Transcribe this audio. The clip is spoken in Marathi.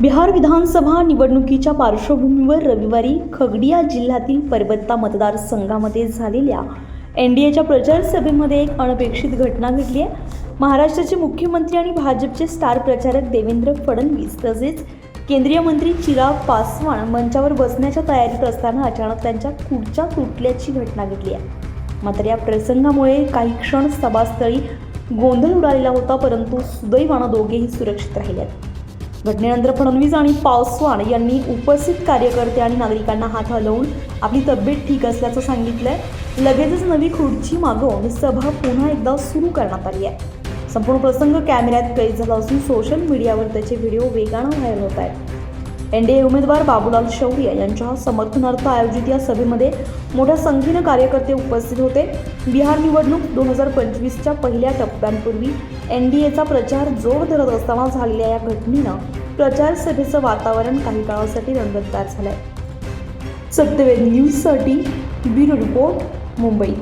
बिहार विधानसभा निवडणुकीच्या पार्श्वभूमीवर रविवारी खगडिया जिल्ह्यातील परबत्ता मतदारसंघामध्ये झालेल्या एन डी एच्या प्रचारसभेमध्ये एक अनपेक्षित घटना घडली आहे. महाराष्ट्राचे मुख्यमंत्री आणि भाजपचे स्टार प्रचारक देवेंद्र फडणवीस तसेच केंद्रीय मंत्री चिराग पासवान मंचावर बसण्याच्या तयारीत असताना अचानक त्यांच्या खुर्च्या तुटल्याची घटना घडली आहे. मात्र या प्रसंगामुळे काही क्षण सभास्थळी गोंधळ उडालेला होता परंतु सुदैवानं दोघेही सुरक्षित राहिले आहेत. घटनेनंतर फडणवीस आणि पावसवान यांनी उपस्थित कार्यकर्ते आणि नागरिकांना हात हलवून आपली तब्येत ठीक असल्याचं सांगितलंय. लगेचच नवी खुर्ची मागवून सभा पुन्हा एकदा सुरू करण्यात आली आहे. संपूर्ण प्रसंग कॅमेऱ्यात कैद झाला असून सोशल मीडियावर त्याचे व्हिडिओ वेगानं व्हायरल होत आहेत. एनडीए उमेदवार बाबूलाल शौर्य यांच्या समर्थनार्थ आयोजित या सभेमध्ये मोठ्या संख्येनं कार्यकर्ते उपस्थित होते. बिहार निवडणूक दोन हजार पंचवीसच्या पहिल्या टप्प्यांपूर्वी एन डी एचा प्रचार जोर धरत असताना झालेल्या या घटनेनं प्रचार सभेचं वातावरण काही काळासाठी रंगतदार झालंय. सत्यवेद न्यूजसाठी ब्युरो रिपोर्ट मुंबई.